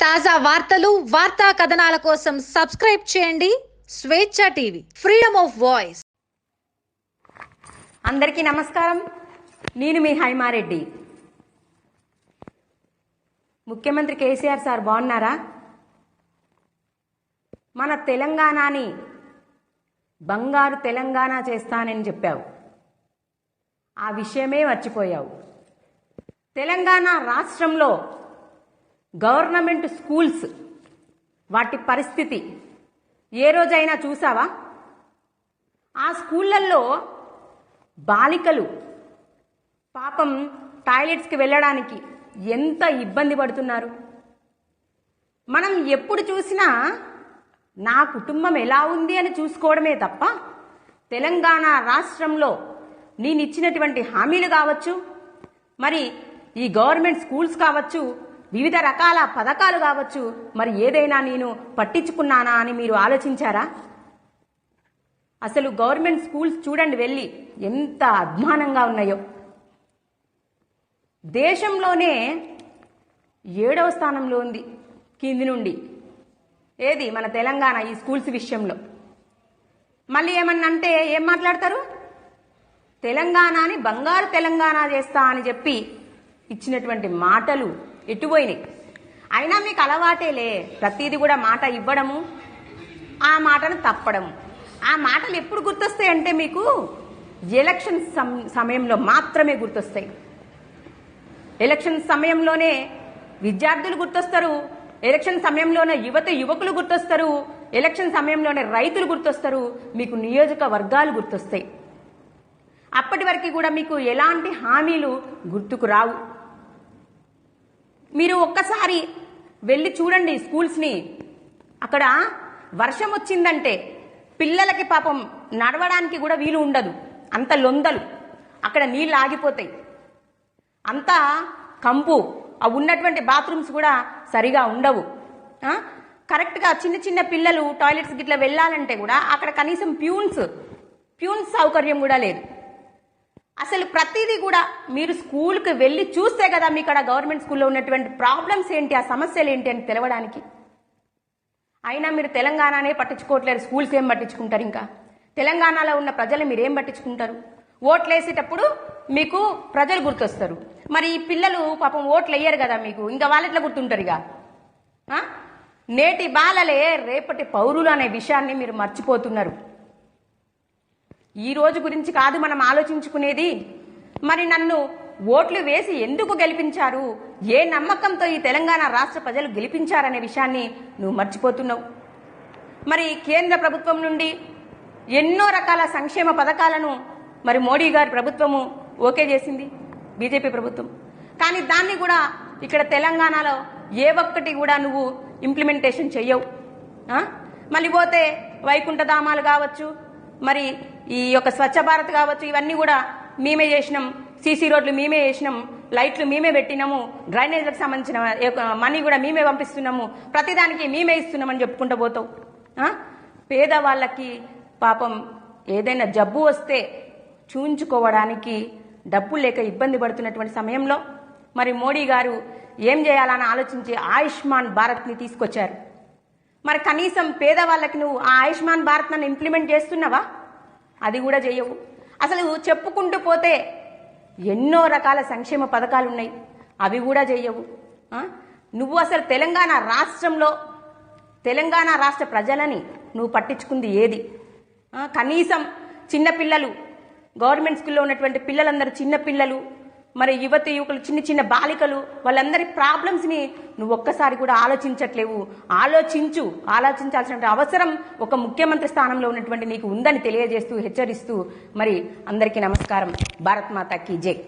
తాజా వార్తలు వార్తా కథనాల కోసం సబ్స్క్రైబ్ చేయండి. స్వేచ్ఛ టీవీ ఫ్రీడమ్ ఆఫ్ వాయిస్. అందరికీ నమస్కారం. నేను మీ హైమారెడ్డి. ముఖ్యమంత్రి కేసీఆర్ సార్ బాగున్నారా? మన తెలంగాణని బంగారు తెలంగాణ చేస్తానని చెప్పావు. ఆ విషయమే మర్చిపోయావు. తెలంగాణ రాష్ట్రంలో గవర్నమెంట్ స్కూల్స్. వాటి పరిస్థితి. ఏ రోజైనా చూసావా? ఆ స్కూళ్ళల్లో బాలికలు పాపం టాయిలెట్స్కి వెళ్ళడానికి ఎంత ఇబ్బంది పడుతున్నారు? మనం ఎప్పుడు చూసినా నా కుటుంబం ఎలా ఉంది అని చూసుకోవడమే తప్ప తెలంగాణ రాష్ట్రంలో నేను ఇచ్చినటువంటి హామీలు కావచ్చు మరి ఈ గవర్నమెంట్ స్కూల్స్ కావచ్చు వివిధ రకాల పథకాలు కావచ్చు. మరి ఏదైనా నేను పట్టించుకున్నానా అని మీరు ఆలోచించారా? అసలు గవర్నమెంట్ స్కూల్స్ చూడండి వెళ్ళి ఎంత అధ్వానంగా ఉన్నాయో. దేశంలోనే ఏడవ స్థానంలో ఉంది కింది నుండి. ఏది? మన తెలంగాణ ఈ స్కూల్స్ విషయంలో. మళ్ళీ ఏమన్నా అంటే ఏం మాట్లాడతారు? తెలంగాణని బంగారు తెలంగాణ చేస్తా అని చెప్పి ఇచ్చినటువంటి మాటలు ఎటుపోయినాయి అయినా మీకు అలవాటేలే. ప్రతిదీ కూడా మాట ఇవ్వడము ఆ మాటను తప్పడము. ఆ మాటలు ఎప్పుడు గుర్తొస్తాయి అంటే మీకు? ఎలక్షన్ సమయంలో మాత్రమే గుర్తొస్తాయి. ఎలక్షన్ సమయంలోనే విద్యార్థులు గుర్తొస్తారు. ఎలక్షన్ సమయంలోనే యువత యువకులు గుర్తొస్తారు. ఎలక్షన్ సమయంలోనే రైతులు గుర్తొస్తారు. మీకు నియోజకవర్గాలు గుర్తొస్తాయి. అప్పటి వరకు కూడా మీకు ఎలాంటి హామీలు గుర్తుకు రావు. మీరు ఒక్కసారి వెళ్ళి చూడండి స్కూల్స్ని. అక్కడ వర్షం వచ్చిందంటే పిల్లలకి పాపం నడవడానికి కూడా వీలు ఉండదు. అంత లొందలు. అక్కడ నీళ్ళు ఆగిపోతాయి. అంతా కంపు. ఆ ఉన్నటువంటి బాత్రూమ్స్ కూడా సరిగా ఉండవు. కరెక్ట్గా చిన్న చిన్న పిల్లలు టాయిలెట్స్ గిట్లా వెళ్ళాలంటే కూడా అక్కడ కనీసం ప్యూన్స్ ప్యూన్స్ సౌకర్యం కూడా లేదు. అసలు ప్రతిదీ కూడా మీరు స్కూల్కి వెళ్ళి చూస్తే కదా మీ ఇక్కడ గవర్నమెంట్ స్కూల్లో ఉన్నటువంటి ప్రాబ్లమ్స్ ఏంటి ఆ సమస్యలు ఏంటి అని తెలవడానికి. అయినా మీరు తెలంగాణనే పట్టించుకోవట్లేరు స్కూల్స్ ఏం పట్టించుకుంటారు ఇంకా? తెలంగాణలో ఉన్న ప్రజలు మీరు ఏం పట్టించుకుంటారు? ఓట్లు వేసేటప్పుడు మీకు ప్రజలు గుర్తొస్తారు. మరి ఈ పిల్లలు పాపం ఓట్లు వేయరు కదా మీకు ఇంకా వాళ్ళెట్లా గుర్తుంటారు ఇక? నేటి బాలలే రేపటి పౌరులు అనే విషయాన్ని మీరు మర్చిపోతున్నారు. ఈ రోజు గురించి కాదు మనం ఆలోచించుకునేది. మరి నన్ను ఓట్లు వేసి ఎందుకు గెలిపించారు? ఏ నమ్మకంతో ఈ తెలంగాణ రాష్ట్ర ప్రజలు గెలిపించారనే విషయాన్ని నువ్వు మర్చిపోతున్నావు. మరి కేంద్ర ప్రభుత్వం నుండి ఎన్నో రకాల సంక్షేమ పథకాలను మరి మోడీ గారి ప్రభుత్వము ఓకే చేసింది బీజేపీ ప్రభుత్వం. కానీ దాన్ని కూడా ఇక్కడ తెలంగాణలో ఏ ఒక్కటి కూడా నువ్వు ఇంప్లిమెంటేషన్ చెయ్యవు. మళ్ళీ పోతే వైకుంఠధామాలు కావచ్చు మరి ఈ యొక్క స్వచ్ఛ భారత్ కావచ్చు ఇవన్నీ కూడా మేమే చేసినాం. సీసీ రోడ్లు మేమే చేసినాం. లైట్లు మేమే పెట్టినాము. డ్రైనేజ్లకు సంబంధించిన యొక్క మనీ కూడా మేమే పంపిస్తున్నాము. ప్రతిదానికి మేమే ఇస్తున్నామని చెప్పుకుంటూ పోతావు పేదవాళ్ళకి పాపం ఏదైనా జబ్బు వస్తే చూంచుకోవడానికి డబ్బు లేక ఇబ్బంది పడుతున్నటువంటి సమయంలో మరి మోడీ గారు ఏం చేయాలని ఆలోచించి ఆయుష్మాన్ భారత్ని తీసుకొచ్చారు. మరి కనీసం పేదవాళ్ళకి నువ్వు ఆ ఆయుష్మాన్ భారత్ నన్ను ఇంప్లిమెంట్ చేస్తున్నావా? అది కూడా చేయవు. అసలు చెప్పుకుంటూ పోతే ఎన్నో రకాల సంక్షేమ పథకాలు ఉన్నాయి అవి కూడా చేయవు. నువ్వు అసలు తెలంగాణ రాష్ట్రంలో తెలంగాణ రాష్ట్ర ప్రజలని నువ్వు పట్టించుకుంది ఏది? కనీసం చిన్నపిల్లలు గవర్నమెంట్ స్కూల్లో ఉన్నటువంటి పిల్లలందరూ చిన్నపిల్లలు మరి యువత యువకులు చిన్న చిన్న బాలికలు వాళ్ళందరి ప్రాబ్లమ్స్ని నువ్వు ఒక్కసారి కూడా ఆలోచించట్లేవు. ఆలోచించు. ఆలోచించాల్సిన అవసరం ఒక ముఖ్యమంత్రి స్థానంలో ఉన్నటువంటి నీకు ఉందని తెలియజేస్తూ హెచ్చరిస్తూ మరి అందరికీ నమస్కారం. భారత్ మాతాకి జై.